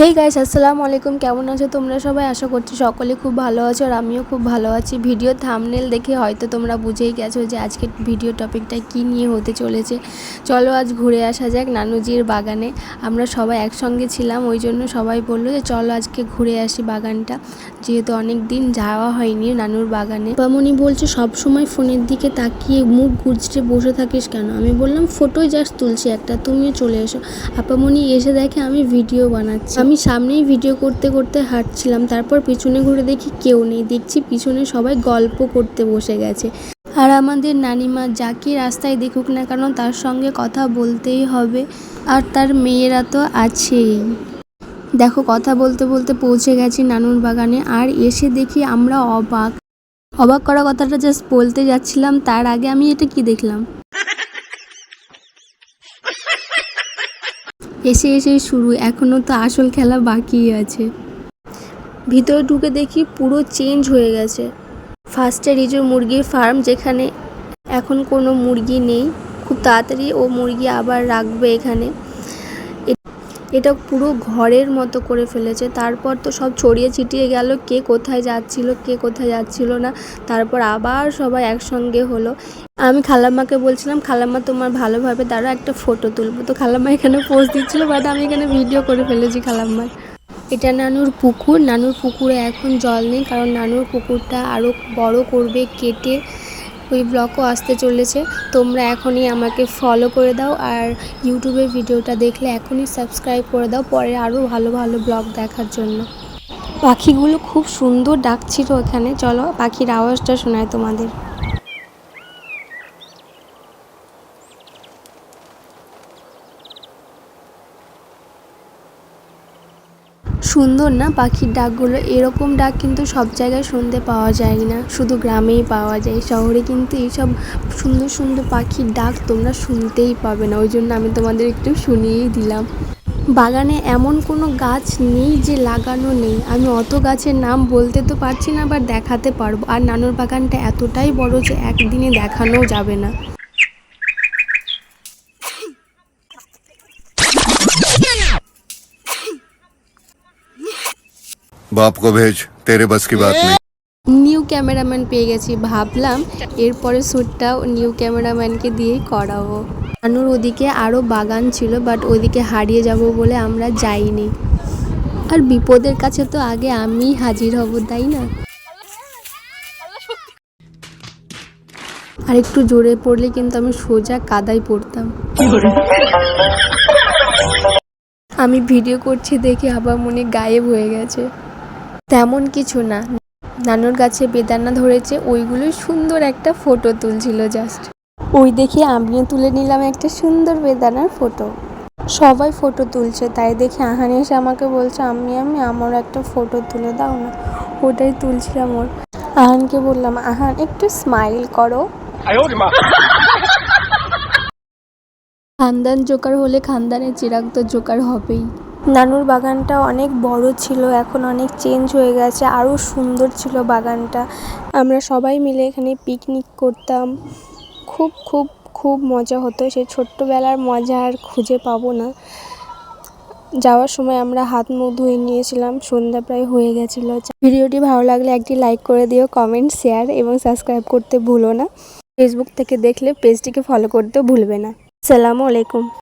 Hey guys আসসালামু আলাইকুম। কেমন আছো তোমরা সবাই? আশা করছি সকলে খুব ভালো আছো আর আমিও খুব ভালো আছি। ভিডিও থামনেল দেখে হয়তো তোমরা বুঝেই গেছো যে আজকের ভিডিও টপিকটা কি নিয়ে হতে চলেছে। চলো আজ ঘুরে আসা যাক নানুজির বাগানে। আমরা সবাই একসঙ্গে ছিলাম, ওই জন্য সবাই বলল যে চলো আজকে ঘুরে আসি বাগানটা। যেহেতু অনেক দিন যাওয়া হয়নি নানুর বাগানে। বামনি বলছে, সব সময় ফোনের দিকে তাকিয়ে মুখ গুজরে বসে থাকিস কেন? আমি বললাম, ফটোই জাস্ট তুলছি, একটা তুমিও চলে এসো। আপামনি এসে দেখে আমি ভিডিও বানাচ্ছি। আমি সামনেই ভিডিও করতে করতে হাঁটছিলাম, তারপর পিছনে ঘুরে দেখি কেউ নেই। দেখছি পিছনে সবাই গল্প করতে বসে গেছে। আর আমাদের নানিমা যাকে রাস্তায় দেখুক না কেন তার সঙ্গে কথা বলতেই হবে, আর তার মেয়েরা তো আছেই। দেখো, কথা বলতে বলতে পৌঁছে গেছি নানুর বাগানে, আর এসে দেখি আমরা অবাক। অবাক করা কথাটা জাস্ট বলতে যাচ্ছিলাম, তার আগে আমি এটা কি দেখলাম? এসে এসে শুরু এখনও তো আসল খেলা বাকি আছে। ভিতরে ঢুকে দেখি পুরো চেঞ্জ হয়ে গেছে। ফার্স্টে রিজুর মুরগির ফার্ম যেখানে এখন কোনো মুরগি নেই, খুব তাড়াতাড়ি ও মুরগি আবার রাখবে এখানে। এটা পুরো ঘরের মতো করে ফেলেছে। তারপর তো সব ছড়িয়ে ছিটিয়ে গেল, কে কোথায় যাচ্ছিল, কে কোথায় যাচ্ছিল না। তারপর আবার সবাই একসঙ্গে হলো। আমি খালাম্মাকে বলছিলাম, খালাম্মা, তোমার ভালোভাবে দাঁড়া একটা ফটো তুলবো। তো খালাম্মা এখানে পোস্ট দিচ্ছিল বাট আমি এখানে ভিডিও করে ফেলেছি খালাম্মার। এটা নানুর পুকুর। নানুর পুকুরে এখন জল নেই, কারণ নানুর পুকুরটা আরও বড় করবে, কেটে ওই ব্লগও আসতে চলেছে। তোমরা এখনই আমাকে ফলো করে দাও আর ইউটিউবের ভিডিওটা দেখলে এখনই সাবস্ক্রাইব করে দাও পরে আরও ভালো ভালো ব্লগ দেখার জন্য। পাখিগুলো খুব সুন্দর ডাকছিল এখানে চলো পাখির আওয়াজটা শোনায় তোমাদের। সুন্দর না? পাখির ডাকগুলো এরকম ডাক কিন্তু সব জায়গায় শুনতে পাওয়া যায় না। শুধু গ্রামেই পাওয়া যায়, শহরে কিন্তু এইসব সুন্দর সুন্দর পাখির ডাক তোমরা শুনতেই পাবে না। ওই জন্য আমি তোমাদের একটু শুনিয়েই দিলাম। বাগানে এমন কোনো গাছ নেই যে লাগানো নেই। আমি অত গাছের নাম বলতে তো পারছি না বা দেখাতে পারব। আর নানুর বাগানটা এতটাই বড় যে একদিনে দেখানোও যাবে না। বাপ কো ভেজ, তেরে বস কি বাত নেই। নিউ ক্যামেরাম্যান পেয়ে গেছি, ভাবলাম এরপরে শ্যুটটাও নিউ ক্যামেরাম্যানকে দিয়েই করাবো। আনুর ওদিকে আরও বাগান ছিল বাট ওদিকে হারিয়ে যাব বলে আমরা যাইনি। আর বিপদের কাছে তো আগে আমি হাজির হব, তাই না? আর একটু জোরে পড়লে কিন্তু আমি সোজা কাদায় পড়তাম। আমি ভিডিও করছি দেখে আবার মনে গায়েব হয়ে গেছে। তেমন কিছু না। নানুর গাছে বেদানা ধরেছে ওইগুলোই সুন্দর একটা ফটো তুলছিল জাস্ট ওই দেখে আমিও তুলে নিলাম একটা সুন্দর বেদানার ফটো সবাই ফটো তুলছে তাই দেখে আহান এসে আমাকে বলছে আমি আমি আমার একটা ফটো তুলে দাও না। ওটাই তুলছিলাম ওর। আহানকে বললাম আহান একটু স্মাইল করো। খানদান জোকার হলে খানদানের চিরাগ তো জোকার হবেই। নানুর বাগানটা অনেক বড় ছিল, এখন অনেক চেঞ্জ হয়ে গেছে, আরও সুন্দর ছিল বাগানটা। আমরা সবাই মিলে এখানে পিকনিক করতাম। খুব খুব খুব মজা হতো, সে ছোট্টবেলার মজা আর খুঁজে পাবো না। যাওয়ার সময় আমরা হাত মুখ ধুয়ে নিয়েছিলাম, সন্ধ্যা প্রায় হয়ে গেছিল। ভিডিওটি ভালো লাগলে একটি লাইক করে দিও কমেন্ট শেয়ার এবং সাবস্ক্রাইব করতে ভুলো না। ফেসবুক থেকে দেখলে পেজটিকে ফলো করতেও ভুলবে না। আসসালামু আলাইকুম।